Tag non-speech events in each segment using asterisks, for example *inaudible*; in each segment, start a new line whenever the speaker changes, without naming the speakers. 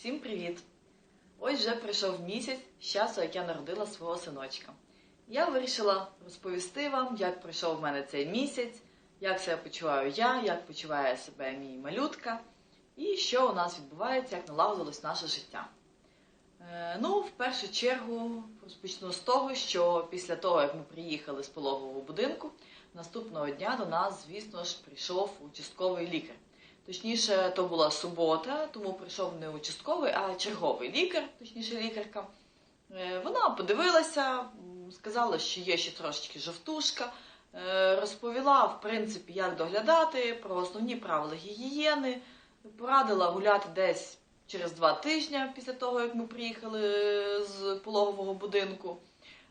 Всім привіт! Ось вже пройшов місяць з часу, як я народила свого синочка. Я вирішила розповісти вам, як пройшов в мене цей місяць, як себе почуваю я, як почуває себе мій малютка, і що у нас відбувається, як налагодилось наше життя. Е, Ну, в першу чергу розпочну з того, що після того, як ми приїхали з пологового будинку, наступного дня до нас, звісно ж, прийшов участковий лікар. Точніше, то була субота, тому прийшов не участковий, а черговий лікар, точніше лікарка. Е, Вона подивилася, сказала, що є ще трошечки жовтушка, е, розповіла, в принципі, як доглядати, про основні правила гігієни, порадила гуляти десь через два тижні після того, як ми приїхали з пологового будинку.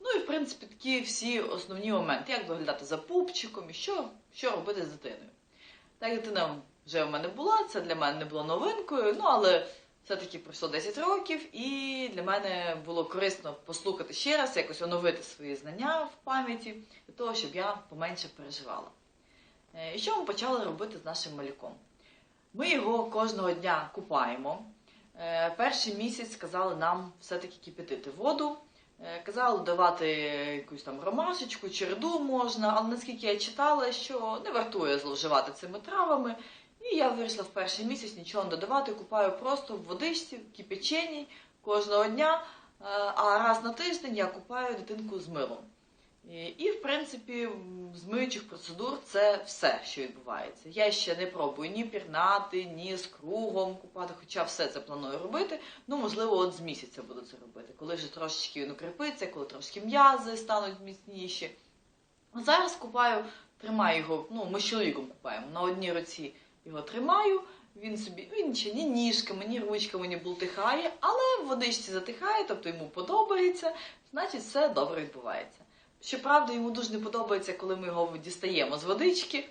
Ну і в принципі такі всі основні моменти, як доглядати за пупчиком і що, що робити з дитиною. Так, дитина вже в мене була, це для мене не було новинкою, ну але все-таки пройшло 10 років, і для мене було корисно послухати ще раз, якось оновити свої знання в пам'яті, для того, щоб я поменше переживала. Е, І що ми почали робити з нашим малюком? Ми його кожного дня купаємо. Е, Перший місяць сказали нам все-таки кипятити воду. Е, Казали давати якусь там ромашечку, череду можна, але наскільки я читала, що не вартує зловживати цими травами. І я вирішила в перший місяць нічого не додавати, купаю просто в водичці, в кипяченій кожного дня, е, а раз на тиждень я купаю дитинку з милом. І, в принципі, з миючих процедур це все, що відбувається. Я ще не пробую ні пірнати, ні з кругом купати, хоча все це планую робити. Ну, можливо, от з місяця буду це робити, коли вже трошечки він укріпиться, коли трошки м'язи стануть міцніші. Зараз купаю, тримаю його, ну, ми з чоловіком купаємо. На одній руці його тримаю, він собі, він ще ні ніжками, ні ручками не бултихає, але в водичці затихає, тобто йому подобається, значить все добре відбувається. Щоправда, йому дуже не подобається, коли ми його дістаємо з водички.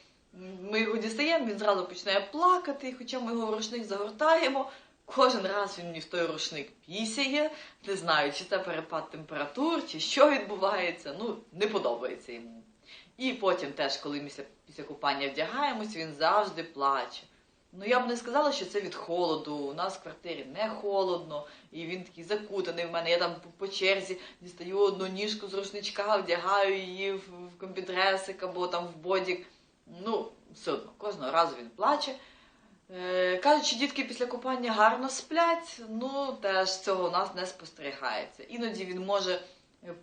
Ми його дістаємо, він зразу починає плакати, хоча ми його в рушник загортаємо. Кожен раз він мені в той рушник пісяє, не знаю, чи це перепад температур, чи що відбувається. Ну, не подобається йому. І потім теж, коли після, після купання вдягаємось, він завжди плаче. Ну я б не сказала, що це від холоду. У нас в квартирі не холодно, і він такий закутаний в мене. Я там по- черзі дістаю одну ніжку з рушничка, вдягаю її в, комбідресик або там в бодік. Ну, все одно, кожного разу він плаче. Е, кажуть, дітки після купання гарно сплять, ну теж цього у нас не спостерігається. Іноді він може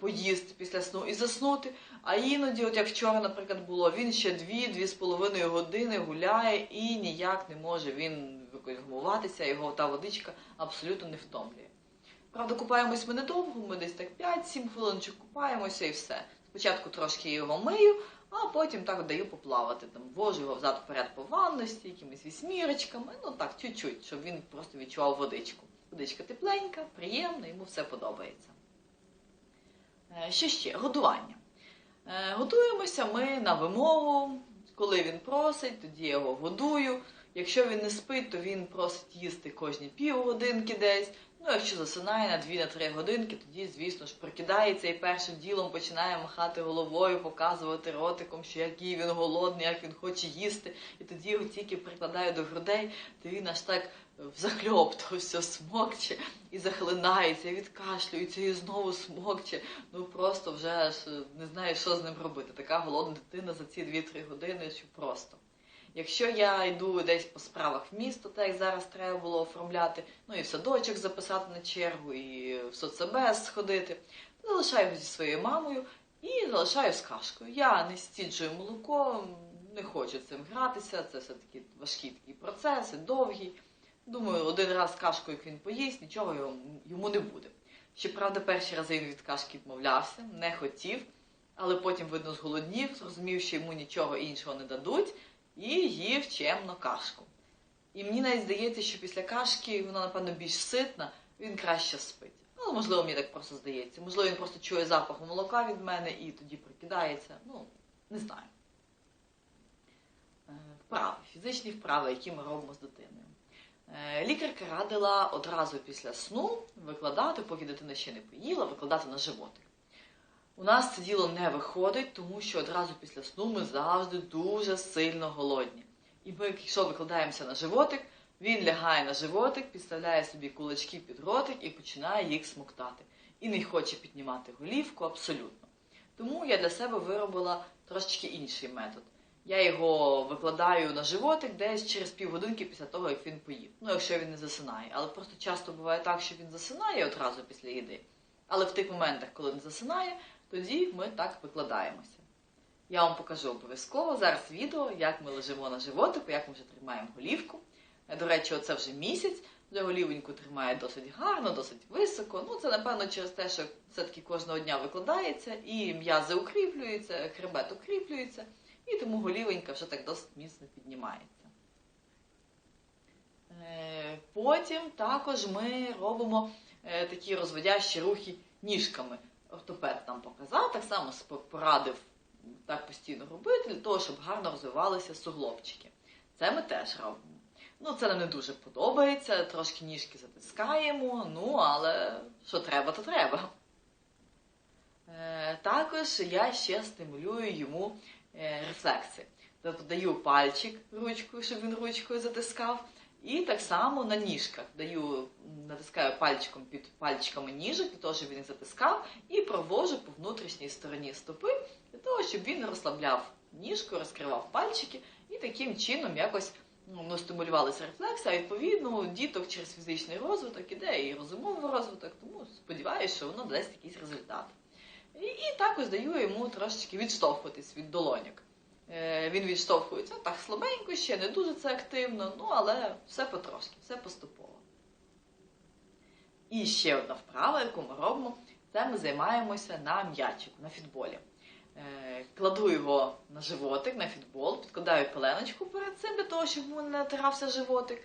поїсти після сну і заснути, а іноді, от як вчора, наприклад, було, він ще дві-дві з половиною години гуляє і ніяк не може він гумуватися, його та водичка абсолютно не втомлює. Правда, купаємось ми недовго, ми десь так 5-7 хвилиночок купаємося і все. Спочатку трошки його мию, а потім так даю поплавати. Там вожу його взад вперед по ванності, якимись вісьмірочками, ну так, чуть-чуть, щоб він просто відчував водичку. Водичка тепленька, приємна, йому все подобається. Е, Що ще? Годування. Е, Готуємося ми на вимогу. Коли він просить, тоді я його годую. Якщо він не спить, то він просить їсти кожні півгодинки десь. Ну, якщо засинає на 2-3 годинки, тоді, звісно ж, прокидається і першим ділом починає махати головою, показувати ротиком, що який він голодний, як він хоче їсти. І тоді його тільки прикладаю до грудей, то він аж так взахльоп то все смокче і захлинається, і відкашлюється, і знову смокче. Ну просто вже аж не знаю, що з ним робити. Така голодна дитина за ці 2-3 години, що просто. Якщо я йду десь по справах в місто, так як зараз треба було оформляти, ну і в садочок записати на чергу, і в соцебез сходити, то залишаю його зі своєю мамою і залишаю з кашкою. Я не стіджую молоко, не хочу цим гратися, це все-таки важкий такий процес, і довгий. Думаю, один раз кашку, як він поїсть, нічого йому, не буде. Щоправда, перші рази він від кашки відмовлявся, не хотів, але потім, видно, зголоднів, зрозумів, що йому нічого іншого не дадуть, і їв чемно кашку. І мені навіть здається, що після кашки вона, напевно, більш ситна, він краще спить. Ну, можливо, мені так просто здається. Можливо, він просто чує запах молока від мене і тоді прокидається. Ну, не знаю. Е, Вправи, фізичні вправи, які ми робимо з дитиною. Е, Лікарка радила одразу після сну викладати, поки дитина ще не поїла, викладати на животик. У нас це діло не виходить, тому що одразу після сну ми завжди дуже сильно голодні. І ми, якщо викладаємося на животик, Він лягає на животик, підставляє собі кулачки під ротик і починає їх смоктати. І не хоче піднімати голівку абсолютно. Тому я для себе виробила трошечки інший метод. Я його викладаю на животик десь через півгодинки після того, як він поїв. Ну, якщо він не засинає. Але просто часто буває так, що він засинає одразу після їди. Але в тих моментах, коли не засинає, тоді ми так викладаємося. Я вам покажу обов'язково зараз відео, як ми лежимо на животику, як ми вже тримаємо голівку. Е, До речі, оце вже місяць. Вже голівоньку тримає досить гарно, досить високо. Ну, це напевно через те, що все-таки кожного дня викладається, і м'язи укріплюються, хребет укріплюється, і тому голівонька вже так досить міцно піднімається. Е, Потім також ми робимо е, такі розводящі рухи ніжками. Ортопед нам показав, так само порадив так постійно робити, для того, щоб гарно розвивалися суглобчики. Це ми теж робимо. Ну, це нам не дуже подобається, трошки ніжки затискаємо, ну, але що треба, то треба. Е, також я ще стимулюю йому рефлекси. Тобто даю пальчик ручкою, щоб він ручкою затискав. І так само на ніжках даю, натискаю пальчиком під пальчиками ніжок, для того, щоб він затискав, і провожу по внутрішній стороні стопи, для того, щоб він розслабляв ніжку, розкривав пальчики і таким чином якось ну, стимулювалися рефлекси, а відповідно діток через фізичний розвиток іде і розумовий розвиток, тому сподіваюся, що воно дасть якийсь результат. І, і також даю йому трошечки відштовхуватись від долоньок. Е, він відштовхується так слабенько, ще не дуже це активно, ну але все потрошки, все поступово. І ще одна вправа, яку ми робимо, це ми займаємося на м'ячику, на фітболі. Е, Кладу його на животик, на фітбол, підкладаю пеленочку перед цим для того, щоб не натирався животик.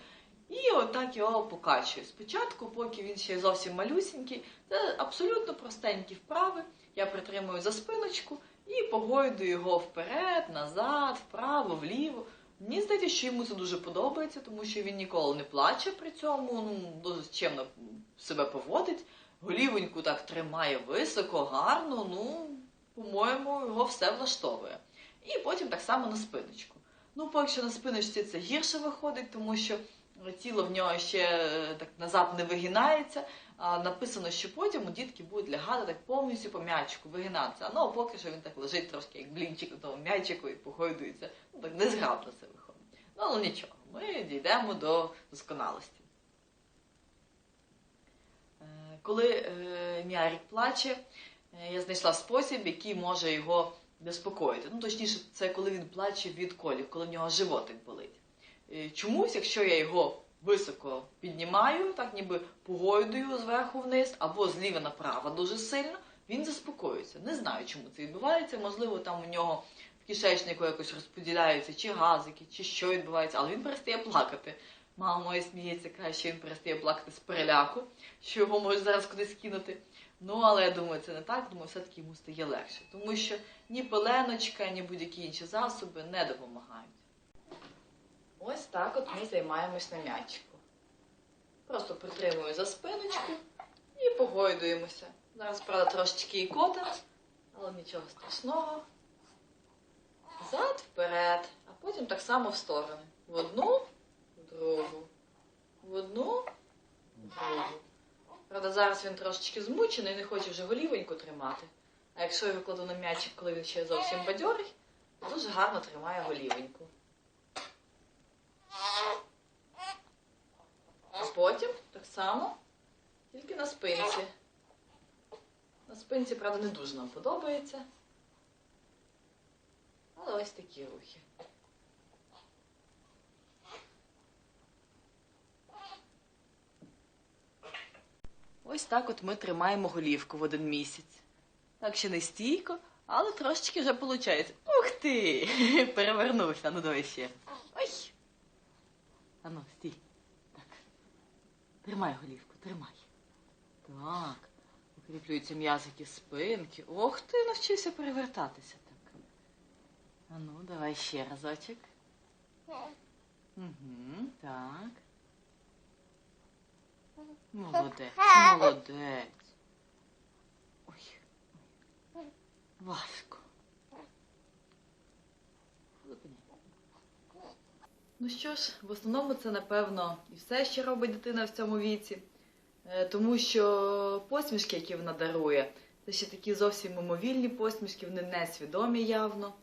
І отак його покачую. Спочатку, поки він ще зовсім малюсінький, це абсолютно простенькі вправи. Я притримую за спиночку і погойдую його вперед, назад, вправо, вліво. Мені здається, що йому це дуже подобається, тому що він ніколи не плаче при цьому, ну, дуже чемно себе поводить. Голівоньку так тримає високо, гарно, ну, по-моєму, його все влаштовує. І потім так само на спиночку. Ну, поки що на спиночці це гірше виходить, тому що тіло в нього ще е, так назад не вигинається. А написано, що потім у дітки будуть лягати так повністю по м'ячику, вигинатися. Ну, а поки що він так лежить трошки як блінчик на тому м'ячику і погойдується. Ну, так незграбно це виходить. Ну, але нічого, ми дійдемо до досконалості. Е, Коли е, М'ярик плаче, я знайшла спосіб, який може його заспокоїти. Ну, точніше, це коли він плаче від колів, коли в нього животик болить. Е, Чомусь, якщо я його високо піднімаю, так ніби погойдую зверху вниз, або зліва направо дуже сильно, він заспокоюється. Не знаю, чому це відбувається. Можливо, там у нього в кишечнику якось розподіляються чи газики, чи що відбувається, але він перестає плакати. Мама моя сміється, каже, що він перестає плакати з переляку, що його можуть зараз кудись кинути. Ну, але я думаю, це не так, думаю, все-таки йому стає легше. Тому що ні пеленочка, ні будь-які інші засоби не допомагають. Ось так от ми займаємось на м'ячику. Просто притримую за спиночку і погойдуємося. Зараз, правда, трошечки і кота, але нічого страшного. Зад вперед, а потім так само в сторони. В одну, в другу, в одну, в другу. Правда, зараз він трошечки змучений, не хоче вже голівоньку тримати. А якщо я викладу на м'ячик, коли він ще зовсім бадьорий, то дуже гарно тримає голівоньку. А потім так само, тільки на спинці. На спинці, правда, не дуже нам подобається. Але ось такі рухи. Ось так от ми тримаємо голівку в один місяць. Так ще не стійко, але трошечки вже виходить. Ух ти! *laughs* Перевернувся, ну давай ще. Ой! Ану, стій. Тримай голівку, тримай. Так. Укріплюються м'язики спинки. Ох ти, навчився перевертатися так. Ану, давай ще разочок. Угу, так. Молодець, молодець. Ой. Важко. Ну що ж, в основному це, напевно, і все, що робить дитина в цьому віці. Е, Тому що посмішки, які вона дарує, це ще такі зовсім мимовільні посмішки, вони несвідомі явно.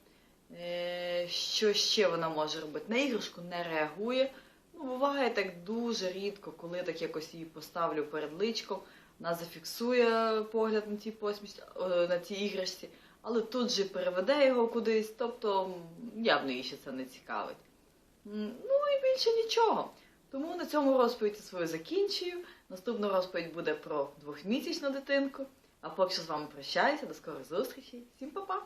Е, Що ще вона може робити? На іграшку не реагує. Ну, буває так дуже рідко, коли так якось її поставлю перед личком, вона зафіксує погляд на цій посмішці, на цій іграшці, але тут же переведе його кудись, тобто явно її ще це не цікавить. Ну і більше нічого. Тому на цьому розповідь свою закінчую. Наступна розповідь буде про двохмісячну дитинку. А поки що з вами прощаюся, до скорих зустрічей. Всім па-па!